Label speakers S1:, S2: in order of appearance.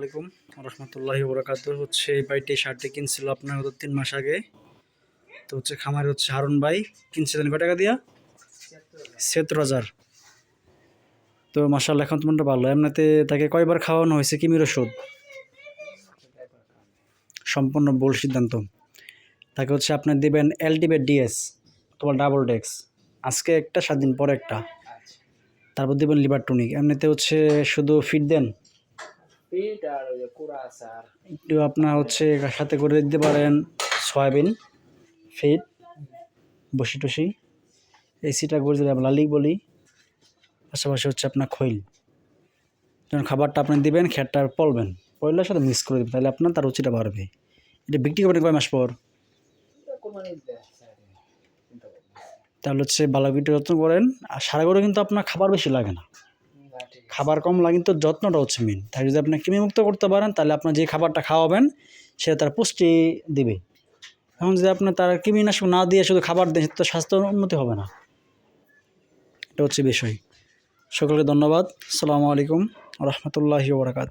S1: আলাইকুম। রহমতুল্লাহি বরাকাত হচ্ছে এই বাড়িটি শার্টটি কিনছিল আপনার হয়তো তিন মাস আগে। তো হচ্ছে খামারে হচ্ছে হারুন ভাই কিনছিলেন কয় টাকা দিয়া? সত্তর হাজার। তো মাসাল এখন তোমার ভালো। এমনিতে তাকে কয়বার খাওয়ানো হয়েছে কিমির ওষুধ? সম্পূর্ণ ভুল সিদ্ধান্ত। তাকে হচ্ছে আপনি দেবেন এলটিবেট ডিএস তোমার ডাবল ডেক্স আজকে একটা সাত দিন পরে একটা। তারপর দেবেন লিভার টনিক এমনিতে হচ্ছে শুধু ফিট দেন। একটু আপনার হচ্ছে সাথে করে দিতে পারেন সয়াবিন, ফিট, বসি টসি, এসিটা করে আমরা লালিক বলি। পাশাপাশি হচ্ছে আপনার খৈল। যখন খাবারটা আপনি দিবেন খেরটা পলবেন। পড়লে সাথে মিক্স করে দেবেন, তাহলে আপনার তার রুচিটা বাড়বে। এটা বিক্রি করবেন কয় মাস পর? তাহলে হচ্ছে বালাবিটা যত্ন করেন, আর সারা করে কিন্তু আপনার খাবার বেশি লাগে না। খাবার কম লাগে, কিন্তু যত্নটা হচ্ছে মেন তাই যদি আপনি কৃমিমুক্ত করতে পারেন, তাহলে আপনার যে খাবারটা খাওয়াবেন, সেটা তার পুষ্টি দিবে। এখন যদি আপনি তার কৃমিনাশক না দিয়ে শুধু খাবার দেন তো স্বাস্থ্য উন্নতি হবে না। এটা হচ্ছে বিষয়। সকলকে ধন্যবাদ। আসসালামু আলাইকুম। রহমতুল্লাহি ওবরাকাত